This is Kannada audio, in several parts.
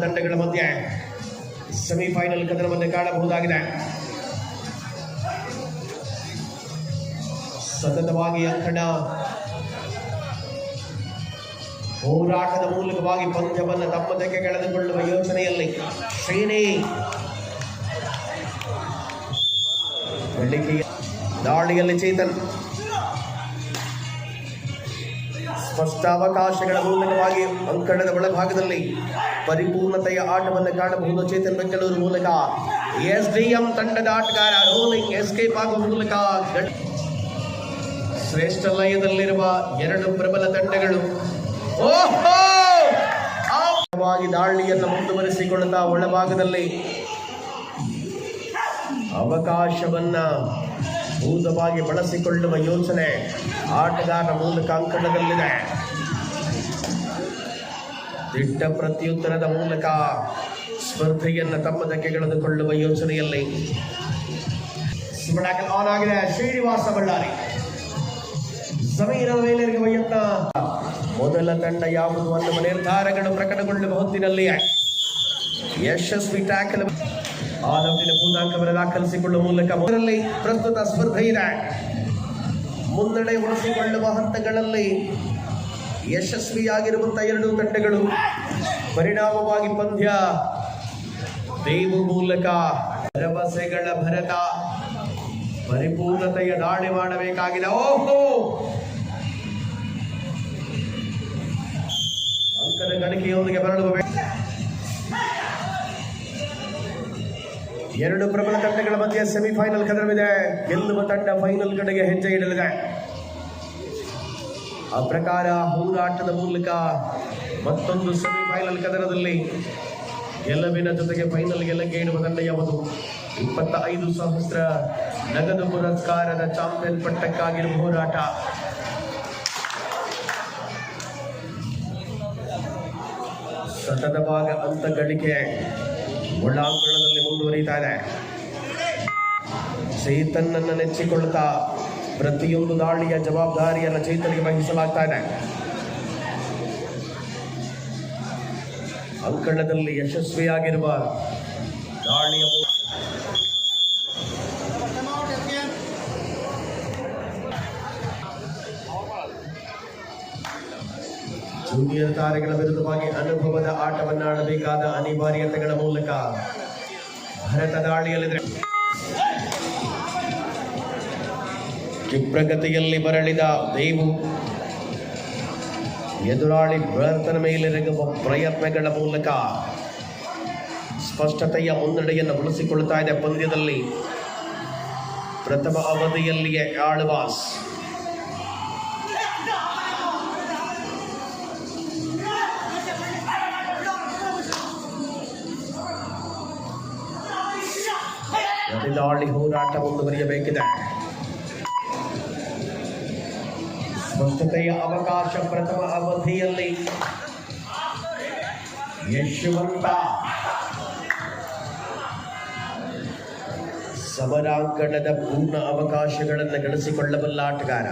ತಂಡಗಳ ಮಧ್ಯೆ ಸೆಮಿಫೈನಲ್ ಕದನವನ್ನು ಕಾಣಬಹುದಾಗಿದೆ. ಸತತವಾಗಿ ಅಂಕಣ. ಹೋರಾಟದ ಮೂಲಕವಾಗಿ ಪಂದ್ಯವನ್ನು ತಮ್ಮದಕ್ಕೆ ಕಳೆದುಕೊಳ್ಳುವ ಯೋಚನೆಯಲ್ಲಿ ಶ್ರೇಣಿ ದಾಳಿಯಲ್ಲಿ ಚೇತನ್. ಸ್ಪಷ್ಟ ಅವಕಾಶಗಳ ಮೂಲಕವಾಗಿ ಅಂಕಣದ ಒಳಭಾಗದಲ್ಲಿ ಪರಿಪೂರ್ಣತೆಯ ಆಟವನ್ನು ಕಾಣಬಹುದು. ಚೇತನ್ ಬೆಂಗಳೂರು ಮೂಲಕ ಎಸ್ ಡಿ ಎಂ ತಂಡದ ಆಟಗಾರ ರೋಲಿಂಗ್ ಎಸ್ಕೇಪ್ ಆಗುವ ಮೂಲಕ ಶ್ರೇಷ್ಠ ಲಯದಲ್ಲಿರುವ ಎರಡು ಪ್ರಬಲ ತಂಡಗಳು. ದಾಳಿಯನ್ನು ಮುಂದುವರಿಸಿಕೊಳ್ಳುತ್ತಾ ಒಳಭಾಗದಲ್ಲಿ ಅವಕಾಶವನ್ನ ಭೂತವಾಗಿ ಬಳಸಿಕೊಳ್ಳುವ ಯೋಚನೆ. ಆಟಗಾರ ಮೂಲಕ ಅಂಕಣದಲ್ಲಿದೆ ದಿಟ್ಟ ಪ್ರತ್ಯುತ್ತರದ ಮೂಲಕ ಸ್ಪರ್ಧೆಯನ್ನು ತಮ್ಮದಕ್ಕೆ ಕಳೆದುಕೊಳ್ಳುವ ಯೋಚನೆಯಲ್ಲಿ. ಆನ್ ಆಗಿದೆ. ಶ್ರೀನಿವಾಸ ಬಳ್ಳಾರಿ. ಸಮೀರ ಮೇಲೆ ಯತ್ನ ಮೊದಲ ತಂಡ ಯಾವುದು ಅನ್ನುವ ನಿರ್ಧಾರಗಳು ಪ್ರಕಟಗೊಳ್ಳುವ ಹೊತ್ತಿನಲ್ಲಿ ಯಶಸ್ವಿ ಟ್ಯಾಕಲ್ ಆದೌಟಿನ ಪೂರ್ಣಾಂಕವನ್ನು ದಾಖಲಿಸಿಕೊಳ್ಳುವ ಮೂಲಕ ಅದರಲ್ಲಿ ಪ್ರಸ್ತುತ ಸ್ಪರ್ಧೆ ಇದೆ. ಮುನ್ನಡೆ ಉಳಿಸಿಕೊಳ್ಳುವ ಹಂತಗಳಲ್ಲಿ ಯಶಸ್ವಿಯಾಗಿರುವಂತಹ ಎರಡು ತಂಡಗಳು ಪರಿಣಾಮವಾಗಿ ಪಂದ್ಯ ದೇವು ಮೂಲಕ ಭರವಸೆಗಳ ಭರತ ಪರಿಪೂರ್ಣತೆಯ ದಾಳಿ ಮಾಡಬೇಕಾಗಿದೆ. ಓಹೋ! ಅಂಕದ ಗಣಿಕೆಯೊಂದಿಗೆ ಬರಲು ಎರಡು ಪ್ರಬಲ ತಂಡಗಳ ಮಧ್ಯೆ ಸೆಮಿಫೈನಲ್ ಕದರವಿದೆ ಗೆಲ್ಲುವ ತಂಡ ಫೈನಲ್ ಕಡೆಗೆ ಹೆಜ್ಜೆ ಇಡಲಿದೆ. ಆ ಪ್ರಕಾರ ಹೋರಾಟದ ಮೂಲಕ ಮತ್ತೊಂದು ಸೆಮಿಫೈನಲ್ ಕದರದಲ್ಲಿ ಗೆಲುವಿನ ಜೊತೆಗೆ ಫೈನಲ್ ಗೆಲ್ಲಕ್ಕೆ ಇಡುವ ತಂಡ ಯಾವುದು? ಇಪ್ಪತ್ತ ಐದು ಸಹಸ್ರ ನಗದು ಪುರಸ್ಕಾರದ ಚಾಂಪಿಯನ್ ಪಟ್ಟಕ್ಕಾಗಿರುವ ಹೋರಾಟ. ಸತತವಾಗ ಅಂತ ಗಳಿಕೆ ಒಳಾಂಗಣದಲ್ಲಿ ಮುಂದುವರಿತಾ ಇದೆ ಚೇತನ್ನನ್ನು ನೆಚ್ಚಿಕೊಳ್ಳುತ್ತಾ ಪ್ರತಿಯೊಂದು ದಾಳಿಯ ಜವಾಬ್ದಾರಿಯನ್ನು ಚೇತನಿಗೆ ವಹಿಸಲಾಗ್ತಾ ಇದೆ ಅಂಕಣದಲ್ಲಿ ಯಶಸ್ವಿಯಾಗಿರುವ ದಾಳಿಯ ಜೂನಿಯರ್ ತಾರೆಗಳ ವಿರುದ್ಧವಾಗಿ ಅನುಭವದ ಆಟವನ್ನು ಆಡಬೇಕಾದ ಅನಿವಾರ್ಯತೆಗಳ ಮೂಲಕ ಭರತ ದಾಳಿಯಲ್ಲಿದೆ ಕ್ಷಿಪ್ರಗತಿಯಲ್ಲಿ ಬರಳಿದ ದೇವು ಎದುರಾಳಿ ಭರತನ ಮೇಲೆರಗುವ ಪ್ರಯತ್ನಗಳ ಮೂಲಕ ಸ್ಪಷ್ಟತೆಯ ಮುನ್ನಡೆಯನ್ನು ಉಳಿಸಿಕೊಳ್ಳುತ್ತಾ ಇದೆ ಪಂದ್ಯದಲ್ಲಿ ಪ್ರಥಮ ಅವಧಿಯಲ್ಲಿಯೇ ಆಳ್ವಾಸ್. ದಾಳಿ ಹೋರಾಟ ಮುಂದುವರಿಯಬೇಕಿದೆ. ಸ್ವಸ್ಥತೆಯ ಅವಕಾಶ ಪ್ರಥಮ ಅವಧಿಯಲ್ಲಿ ಯಶವಂತ ಸಮರಾಂಗಣದ ಪೂರ್ಣ ಅವಕಾಶಗಳನ್ನು ಗಳಿಸಿಕೊಳ್ಳಬಲ್ಲ ಆಟಗಾರ.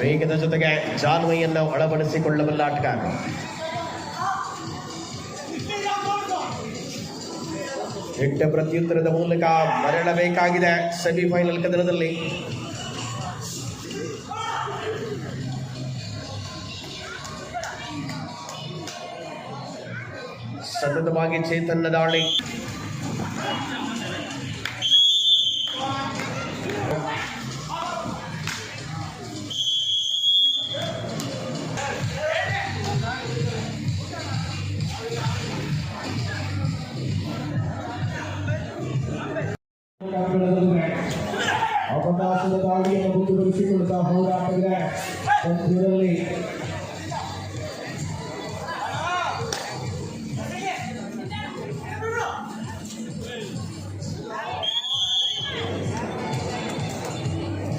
ವೇಗದ ಜೊತೆಗೆ ಜಾನ್ವೆಯನ್ನು ಒಳಪಡಿಸಿಕೊಳ್ಳಬಲ್ಲ ಆಟಗಾರ. ದಿಟ್ಟ ಪ್ರತ್ಯುತ್ತರದ ಮೂಲಕ ಮರಳಬೇಕಾಗಿದೆ ಸೆಮಿಫೈನಲ್ ಕದನದಲ್ಲಿ. ಸತತವಾಗಿ ಚೇತನ್ನ ದಾಳಿ.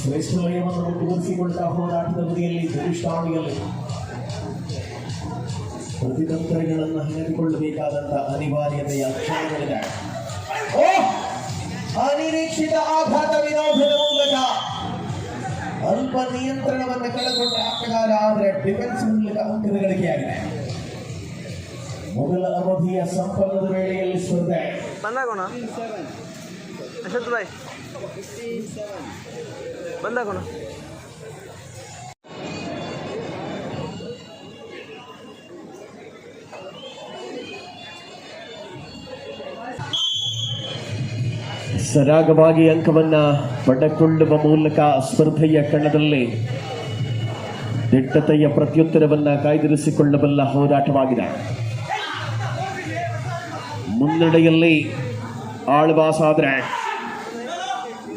ಶ್ರೇಷ್ಠ ವಲಯವನ್ನು ಮುಂದುವರಿಸಿಕೊಳ್ಳುತ್ತಾ ಹೋರಾಟದ ಬದಿಯಲ್ಲಿ ಧನುಷ್ಠಾವಣಿಯಲ್ಲಿ ಪ್ರತಿತಂತ್ರಗಳನ್ನು ಹಂಚಿಕೊಳ್ಳಬೇಕಾದಂತ ಅನಿವಾರ್ಯತೆಯ ಕ್ಷಣಗಳಿದೆ ಓ ಅನಿರೀಕ್ಷಿತ ಆಘಾತ ವಿರೋಧದ ಮೂಲಕ ಅಲ್ಪ ನಿಯಂತ್ರಣವನ್ನು ಕಳೆದುಕೊಂಡ ಆಟಗಾರ ಆದರೆ ಡಿಫೆನ್ಸ್ ಮೂಲಕ ಅಂಕದ ಗಳಿಕೆಯಾಗಿದೆ ಮೊದಲ ಅವಧಿಯ ಸಂಪನ್ನದ ವೇಳೆಯಲ್ಲಿ ಸ್ಪರ್ಧೆ ಬಂದಾಗೋಣ ಯಶವಂತ್ ಬಾಯ್ ಬಂದಾಗೋಣ ಸರಾಗವಾಗಿ ಅಂಕವನ್ನ ಪಡೆಕೊಳ್ಳುವ ಮೂಲಕ ಸ್ಪರ್ಧೆಯ ಕಣದಲ್ಲಿ ದಿಟ್ಟತೆಯ ಪ್ರತ್ಯುತ್ತರವನ್ನ ಕಾಯ್ದಿರಿಸಿಕೊಳ್ಳಬಲ್ಲ ಹೋರಾಟವಾಗಿದೆ. ಮುನ್ನಡೆಯಲ್ಲಿ ಆಳ್ವಾಸಾದ್ರೆ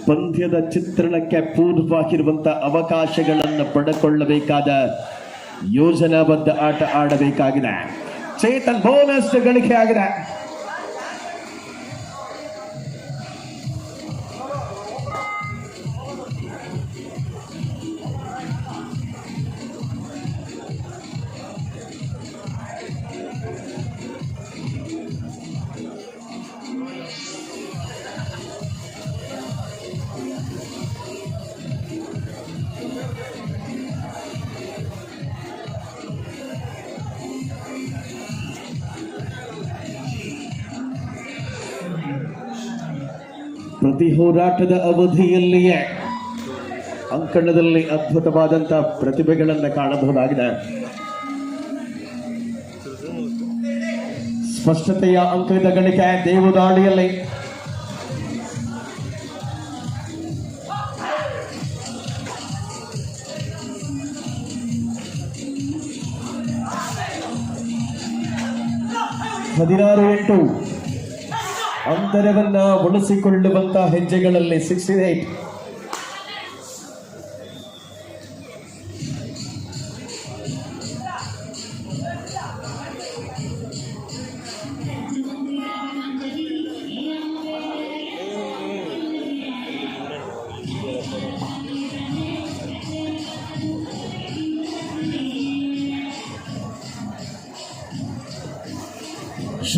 ಪಂದ್ಯದ ಚಿತ್ರಣಕ್ಕೆ ಪೂರ್ವವಾಗಿರುವಂತ ಅವಕಾಶಗಳನ್ನು ಪಡೆಕೊಳ್ಳಬೇಕಾದ ಯೋಜನಾಬದ್ಧ ಆಟ ಆಡಬೇಕಾಗಿದೆ. ಚೇತನ್ ಬೋನಸ್ ಗಳಿಕೆ ಆಗಿದೆ ಪ್ರತಿ ಹೋರಾಟದ ಅವಧಿಯಲ್ಲಿಯೇ ಅಂಕಣದಲ್ಲಿ ಅದ್ಭುತವಾದಂತಹ ಪ್ರತಿಭೆಗಳನ್ನು ಕಾಣಬಹುದಾಗಿದೆ. ಸ್ಪಷ್ಟತೆಯ ಅಂಕದ ಗಣಿಕೆ ದೇವದಾಳಿಯಲ್ಲಿ. ಹದಿನಾರು ಎಂಟು. ಅಂತರವನ್ನ ಉಳಿಸಿಕೊಳ್ಳುವಂತಹ ಹೆಜ್ಜೆಗಳಲ್ಲಿ ಸಿಕ್ಸ್ಟಿ ಏಟ್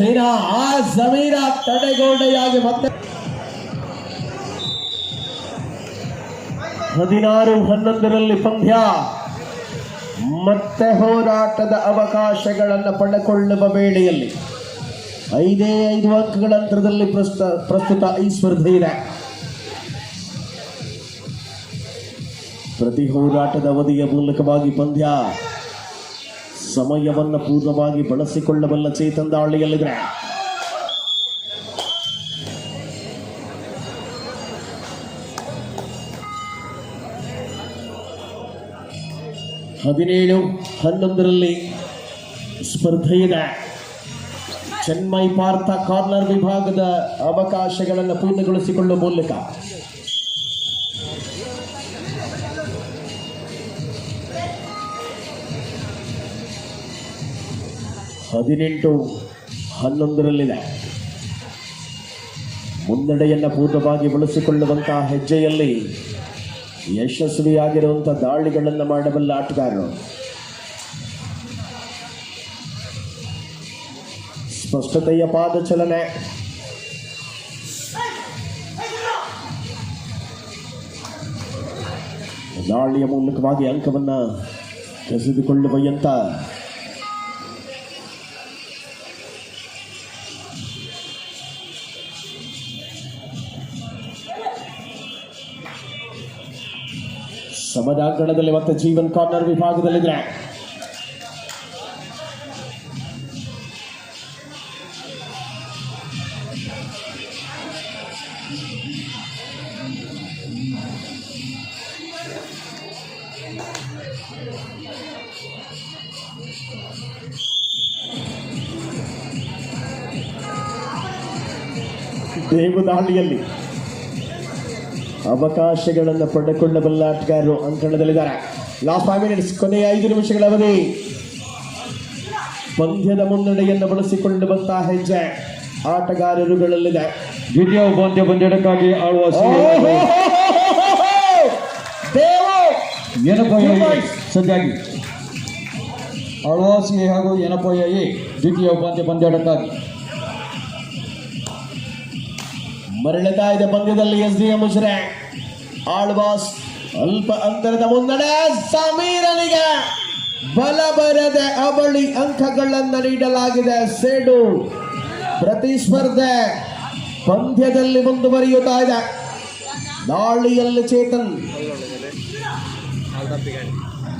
ಶೈನಾ ಆ ಜಮೀರ ತಡೆಗೋಡೆಯಾಗಿ ಮತ್ತೆ ಹದಿನಾರು ಹನ್ನೊಂದರಲ್ಲಿ ಪಂದ್ಯ. ಮತ್ತೆ ಹೋರಾಟದ ಅವಕಾಶಗಳನ್ನು ಪಡೆಕೊಳ್ಳುವ ವೇಳೆಯಲ್ಲಿ ಐದೇ ಐದು ಅಂಕಗಳ ಅಂತರದಲ್ಲಿ ಪ್ರಸ್ತುತ ಪ್ರಸ್ತುತ ಈ ಸ್ಪರ್ಧೆ ಇದೆ ಪ್ರತಿ ಹೋರಾಟದ ಅವಧಿಯ ಮೂಲಕವಾಗಿ ಪಂದ್ಯ. ಸಮಯವನ್ನು ಪೂರ್ಣವಾಗಿ ಬಳಸಿಕೊಳ್ಳಬಲ್ಲ ಚೇತನ್ ದಾಳಿಯಲ್ಲಿದ್ರೆ ಹದಿನೇಳು, ಹನ್ನೊಂದರಲ್ಲಿ ಸ್ಪರ್ಧೆ ಚೆನ್ಮೈ ಪಾರ್ಥ ಕಾರ್ನರ್ ವಿಭಾಗದ ಅವಕಾಶಗಳನ್ನು ಪೂರ್ಣಗೊಳಿಸಿಕೊಳ್ಳುವ ಮೂಲಕ ಹದಿನೆಂಟು ಹನ್ನೊಂದರಲ್ಲಿದೆ. ಮುನ್ನಡೆಯನ್ನು ಪೂರ್ಣವಾಗಿ ಬಳಸಿಕೊಳ್ಳುವಂತಹ ಹೆಜ್ಜೆಯಲ್ಲಿ ಯಶಸ್ವಿಯಾಗಿರುವಂಥ ದಾಳಿಗಳನ್ನು ಮಾಡಬಲ್ಲ ಆಟಗಾರರು. ಸ್ಪಷ್ಟತೆಯ ಪಾದಚಲನೆ. ದಾಳಿಯ ಮೂಲಕವಾಗಿ ಅಂಕವನ್ನು ಕಸಿದುಕೊಳ್ಳುವ ಯಂತ್ರ ಸಮದಾಂಗಣದಲ್ಲಿ ಮತ್ತೆ ಜೀವನ್ ಕಾರ್ನರ್ ವಿಭಾಗದಲ್ಲಿದ್ರೆ. ದೇವದಾಳಿಯಲ್ಲಿ ಅವಕಾಶಗಳನ್ನು ಪಡೆದುಕೊಳ್ಳಬಲ್ಲ ಆಟಗಾರರು ಅಂಕಣದಲ್ಲಿದ್ದಾರೆ. ಲಾಸ್ಟ್ ಫೈವ್ ಮಿನಿಟ್ಸ್ ಕೊನೆಯ ಐದು ನಿಮಿಷಗಳ ಅವಧಿ. ಪಂದ್ಯದ ಮುನ್ನಡೆಯನ್ನು ಬಳಸಿಕೊಂಡು ಬಂತ ಹೆಜ್ಜೆ ಆಟಗಾರರುಗಳಲ್ಲಿದೆ. ದ್ವಿತೀಯ ಪಂದ್ಯ ಪಂದ್ಯಕ್ಕಾಗಿ ಆಳುವ ಸದ್ಯಾಗಿ. ಆಳ್ವಾಸಿ ಹಾಗೂ ಏನಪ್ಪಯ್ಯ ಎ ದ್ವಿತೀಯ ಉಪಾಂತ್ಯ ಪಂದ್ಯಕ್ಕಾಗಿ ಮರಳುತ್ತಾ ಇದೆ ಪಂದ್ಯದಲ್ಲಿ ಎಸ್ ಡಿ ಎಂ ಆಳ್ವಾಸ್ ಅಲ್ಪ ಅಂತರದ ಮುನ್ನಡೆ ಸಮೀರನಿಗೆ ಬಲ ಬರದೆ ಅವಳಿ ಅಂಕಗಳನ್ನು ನೀಡಲಾಗಿದೆ ಸೇಡು. ಪ್ರತಿಸ್ಪರ್ಧೆ ಪಂದ್ಯದಲ್ಲಿ ಮುಂದುವರಿಯುತ್ತಾ ಇದೆ. ದಾಳಿಯಲ್ಲಿ ಚೇತನ್.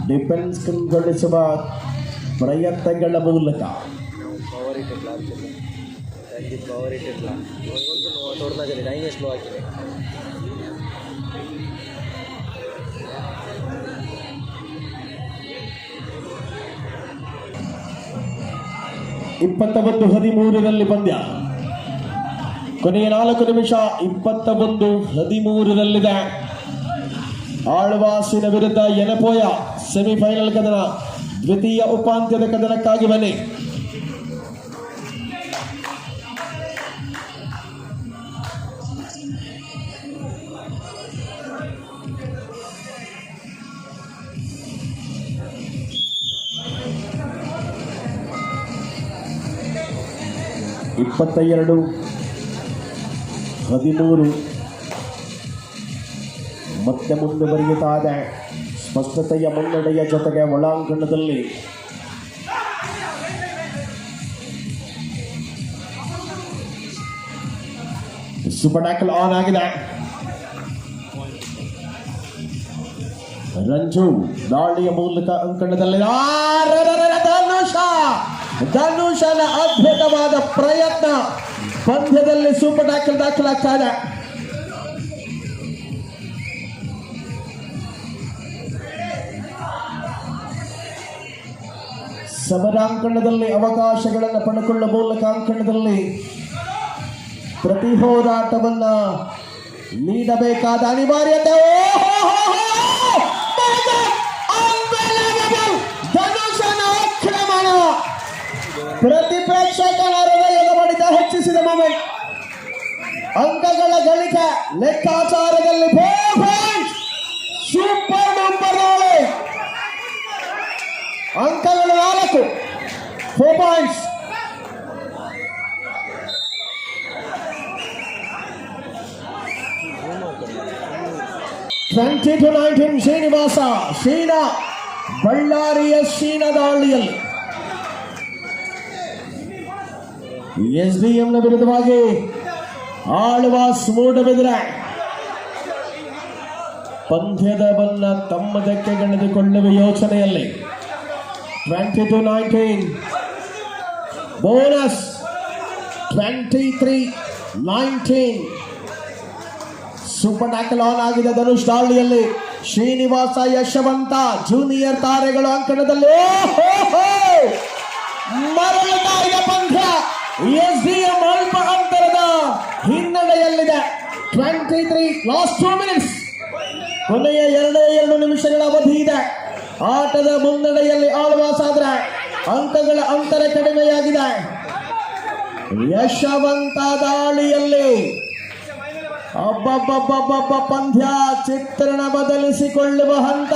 ಡಿಫೆನ್ಸ್ ಕಂಗೊಳಿಸುವ ಪ್ರಯತ್ನಗಳ ಮೂಲಕ. ರಂಜಿತ್ ಪವರ್ ಸ್ಲೋ ಒಂದು ಹದಿಮೂರರಲ್ಲಿ ಪಂದ್ಯ. ಕೊನೆಯ ನಾಲ್ಕು ನಿಮಿಷ ಇಪ್ಪತ್ತ ಒಂದು ಹದಿಮೂರರಲ್ಲಿದೆ. ಆಳ್ವಾಸಿನ ವಿರುದ್ಧ ಎನಪೋಯ ಸೆಮಿಫೈನಲ್ ಕದನ ದ್ವಿತೀಯ ಉಪಾಂತ್ಯದ ಕದನಕ್ಕಾಗಿ ಬನ್ನಿ. ಇಪ್ಪತ್ತ ಎರಡು ಹದಿಮೂರು. ಮತ್ತೆ ಮುಂದುವರಿಯುತ್ತಾ ಇದೆ. ಸ್ಪಷ್ಟತೆಯ ಮುನ್ನಡೆಯ ಜೊತೆಗೆ ಒಳಾಂಗಣದಲ್ಲಿ. ಸೂಪರ್ ಟ್ಯಾಕಲ್ ಆನ್ ಆಗಿದೆ. ರಂಜು ದಾಳಿಯ ಮೂಲಕ ಅಂಕಣದಲ್ಲಿ ಧನುಷನ ಅದ್ಭುತವಾದ ಪ್ರಯತ್ನ ಪಂದ್ಯದಲ್ಲಿ ಸೂಪರ್ ಟ್ಯಾಕಲ್ ದಾಖಲಾಗ್ತಾ ಇದೆ ಸಮರಾಂಕಣದಲ್ಲಿ ಅವಕಾಶಗಳನ್ನು ಪಡೆದುಕೊಳ್ಳುವ ಮೂಲಕ ಅಂಕಣದಲ್ಲಿ ಪ್ರತಿ ಹೋರಾಟವನ್ನ ನೀಡಬೇಕಾದ ಅನಿವಾರ್ಯತೆ. ಪ್ರತಿ ಪ್ರೇಕ್ಷಕರ ಹೃದಯದ ಬಡಿತ ಹೆಚ್ಚಿಸಿದ ಮೊಮೆಂಟ್ ಅಂಕಗಳ ಗಳಿಕೆ ಲೆಕ್ಕಾಚಾರದಲ್ಲಿ ಸೂಪರ್ ಡೂಪರ್ ದಾಳಿ ಅಂಕಗಳು ನಾಲ್ಕು. Four points twenty two nineteen Srinivasa Sheena ಬಳ್ಳಾರಿಯ ಶೀನ ದಾಳಿಯಲ್ಲಿ ಎಸ್ ಡಿ ಎಂನ ವಿರುದ್ಧವಾಗಿ ಆಳುವ ಮೂಡಬಿದ್ರೆ ಪಂದ್ಯದ ಬನ್ನ ತಮ್ಮದಕ್ಕೆ ಗಣಿದುಕೊಳ್ಳುವ ಯೋಚನೆಯಲ್ಲಿ twenty two nineteen. Bonus twenty three nineteen. Super tackle on ಆಗಿದೆ ಧನುಷ್ ದಾಳಿಯಲ್ಲಿ ಶ್ರೀನಿವಾಸ ಯಶವಂತ ಜೂನಿಯರ್ ತಾರೆಗಳು ಅಂಕಣದಲ್ಲಿ. ಮರಳು ಇದೆ ಪಂದ್ಯ. ಎಸ್ ಡಿ ಎಂ ಅಲ್ಪ ಅಂತರದ ಹಿನ್ನಡೆಯಲ್ಲಿದೆ. Twenty three last two minutes ಕೊನೆಯ ಎರಡೇ ಎರಡು ನಿಮಿಷಗಳ ಅವಧಿ ಇದೆ. ಆಟದ ಮುನ್ನಡೆಯಲ್ಲಿ ಆಳ್ವಾಸ್ ಆದ್ರೆ ಅಂಕಗಳ ಅಂತರ ಕಡಿಮೆಯಾಗಿದೆ. ಯಶವಂತ ದಾಳಿಯಲ್ಲಿ ಅಬ್ಬಬ್ಬಬ್ಬಬ್ಬ ಪಂದ್ಯ ಚಿತ್ರಣ ಬದಲಿಸಿಕೊಳ್ಳುವ ಹಂತ.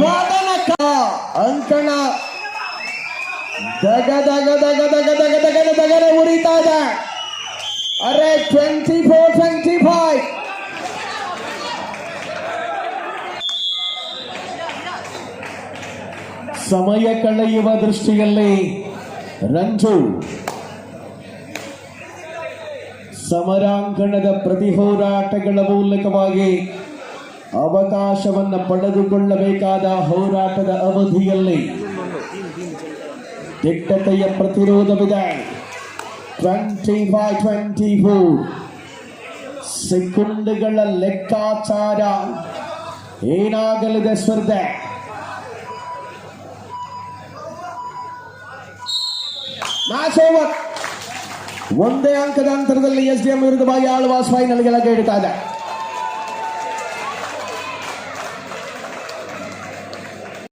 ವಾದನಕ ಅಂಕಣ ದಗ ದಗ ದಗ ದಗ ದಗ ದಗ ದಗನೆ ಉರಿತಾ ಅರೆ ಟ್ವೆಂಟಿ ಫೋರ್ ಟ್ವೆಂಟಿ ಫೈವ್ ಸಮಯ ಕಳೆಯುವ ದೃಷ್ಟಿಯಲ್ಲಿ ರಂಜು ಸಮರಾಂಗಣದ ಪ್ರತಿ ಹೋರಾಟಗಳ ಮೂಲಕವಾಗಿ ಅವಕಾಶವನ್ನು ಪಡೆದುಕೊಳ್ಳಬೇಕಾದ ಹೋರಾಟದ ಅವಧಿಯಲ್ಲಿ ದಿಟ್ಟತೆಯ ಪ್ರತಿರೋಧವಿದೆ. ಟ್ವೆಂಟಿ ಬೈ ಟ್ವೆಂಟಿ ಫೋರ್ ಸೆಕೆಂಡ್ಗಳ ಲೆಕ್ಕಾಚಾರ ಏನಾಗಲಿದೆ ಸ್ಪರ್ಧೆ? ಒಂದೇ ಅಂಕದ ಅಂತರದಲ್ಲಿ ಎಸ್ ಡಿ ಎಂ ವಿರುದ್ಧವಾಗಿ ಆಳ್ವಾಸ್ ಫೈನಲ್ ಇಡ್ತಾ ಇದೆ.